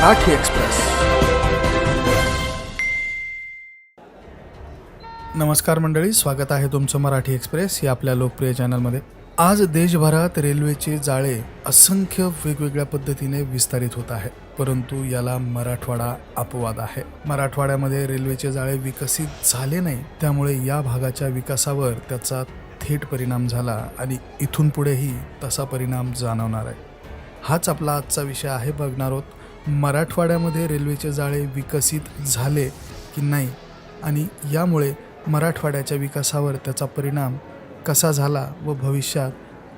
Marathi express. नमस्कार मंडळी स्वागत आहे तुमचं मराठी एक्सप्रेस या आपल्या लोकप्रिय चॅनलमध्ये. आज देशभरात रेल्वेचे जाळे असंख्य वेगवेगळ्या पद्धतीने विस्तारित होत आहे परंतु याला मराठवाडा अपवाद आहे. मराठवाड्यामध्ये रेल्वेचे जाळे विकसित झाले नाही त्यामुळे या भागाच्या विकासावर त्याचा थेट परिणाम झाला आणि इथून पुढेही तसा परिणाम जाणवणार आहे. हाच आपला आजचा विषय आहे बघणार आहोत मराठवाड्यामध्ये रेल्वेचे जाळे विकसित झाले की नाही आणि यामुळे मराठवाड्याच्या विकासावर त्याचा परिणाम कसा झाला व भविष्यात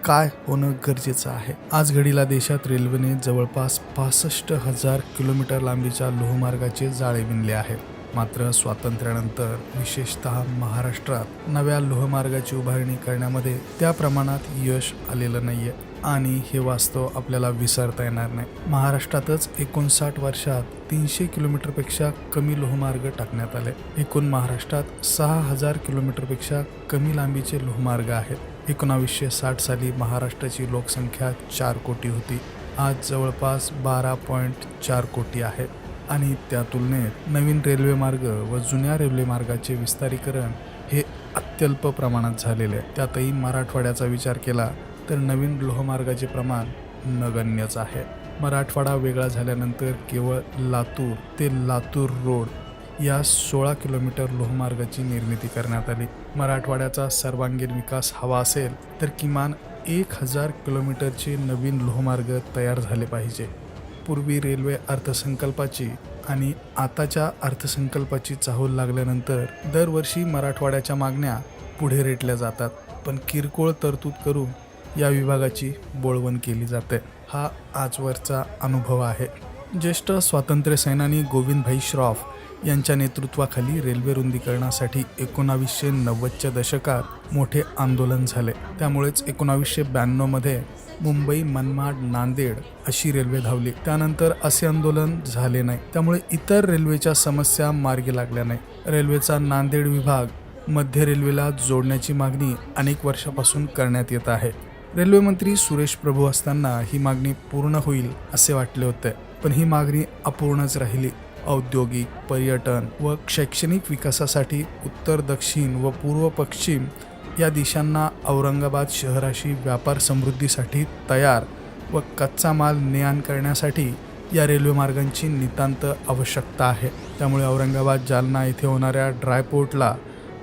काय होणं गरजेचं आहे? आज घडीला देशात रेल्वेने जवळपास पासष्ट हजार किलोमीटर लांबीच्या लोहमार्गाचे जाळे विणले आहेत. मात्र स्वातंत्र्यानंतर विशेषतः महाराष्ट्रात नव्या लोहमार्गाची उभारणी करण्यामध्ये त्या प्रमाणात यश आलेलं नाही आहे आणि हे वास्तव आपल्याला विसरता येणार नाही. महाराष्ट्रातच एकोणसाठ वर्षात तीनशे किलोमीटरपेक्षा कमी लोहमार्ग टाकण्यात आले. एकूण महाराष्ट्रात सहा हजार किलोमीटरपेक्षा कमी लांबीचे लोहमार्ग आहेत. एकोणावीसशे साठ साली महाराष्ट्राची लोकसंख्या चार कोटी होती. आज जवळपास बारा पॉईंट चार कोटी आहे. आणि त्या तुलनेत नवीन रेल्वे मार्ग व जुन्या रेल्वे मार्गाचे विस्तारीकरण हे अत्यल्प प्रमाणात झालेले आहे. त्यातही मराठवाड्याचा विचार केला तर नवीन लोहमार्गाचे प्रमाण नगण्यच आहे. मराठवाडा वेगळा झाल्यानंतर केवळ लातूर ते लातूर रोड या सोळा किलोमीटर लोहमार्गाची निर्मिती करण्यात आली. मराठवाड्याचा सर्वांगीण विकास हवा असेल तर किमान एक हजार किलोमीटरचे नवीन लोहमार्ग तयार झाले पाहिजे. पूर्वी रेल्वे अर्थसंकल्पाची आणि आताच्या अर्थसंकल्पाची चाहूल लागल्यानंतर दरवर्षी मराठवाड्याच्या मागण्या पुढे रेटल्या जातात. पण किरकोळ तरतूद करून या विभागाची बोळवण केली जाते. हा आजवरचा अनुभव आहे. ज्येष्ठ स्वातंत्र्य सेनानी गोविंदभाई श्रॉफ यांच्या नेतृत्वाखाली रेल्वे रुंदीकरणासाठी एकोणावीसशे नव्वदच्या दशकात मोठे आंदोलन झाले. त्यामुळेच एकोणावीसशे ब्याण्णवमध्ये मुंबई मनमाड नांदेड अशी रेल्वे धावली. त्यानंतर असे आंदोलन झाले नाही. त्यामुळे इतर रेल्वेच्या समस्या मार्गी लागल्या नाही. रेल्वेचा नांदेड विभाग मध्य रेल्वेला जोडण्याची मागणी अनेक वर्षापासून करण्यात येत आहे. रेल्वेमंत्री सुरेश प्रभू असताना ही मागणी पूर्ण होईल असे वाटले होते. पण ही मागणी अपूर्णच राहिली. औद्योगिक पर्यटन व शैक्षणिक विकासासाठी उत्तर दक्षिण व पूर्व पश्चिम या दिशांना औरंगाबाद शहराशी व्यापार समृद्धीसाठी तयार व कच्चा माल ने आण करण्यासाठी या रेल्वेमार्गांची नितांत आवश्यकता आहे. त्यामुळे औरंगाबाद जालना येथे होणाऱ्या ड्रायपोर्टला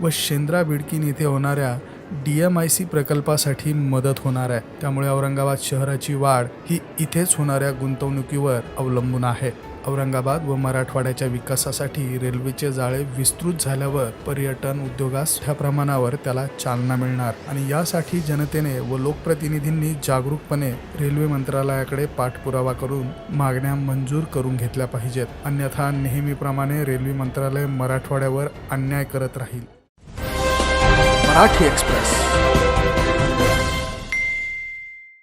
व शेंद्रा बिडकीन येथे होणाऱ्या डी एम आय सी प्रकल्पासाठी मदत होणार आहे. त्यामुळे औरंगाबाद शहराची वाढ ही इथेच होणाऱ्या गुंतवणुकीवर अवलंबून आहे. औरंगाबाद व मराठवाड्याच्या विकासासाठी रेल्वेचे जाळे विस्तृत झाल्यावर पर्यटन उद्योगास ह्या प्रमाणावर त्याला चालना मिळणार आणि यासाठी जनतेने व लोकप्रतिनिधींनी जागरूकपणे रेल्वे मंत्रालयाकडे पाठपुरावा करून मागण्या मंजूर करून घेतल्या पाहिजेत. अन्यथा नेहमीप्रमाणे रेल्वे मंत्रालय मराठवाड्यावर अन्याय करत राहील. मराठी एक्सप्रेस